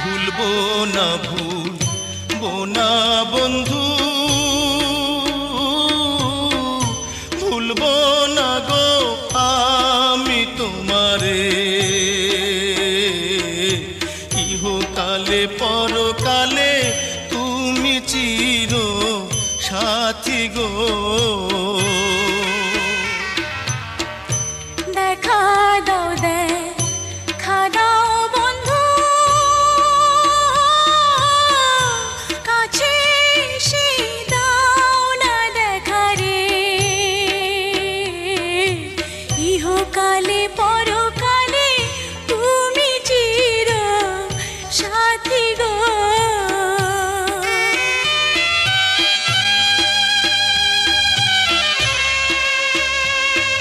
ভুলবো না ভুলবো না বন্ধু। ভুলবো না গো আমি তোমারে। ইহকালে পরকালে তুমি চির সাথী গো। দেখা পরকালে তুমি চির সাথী গো।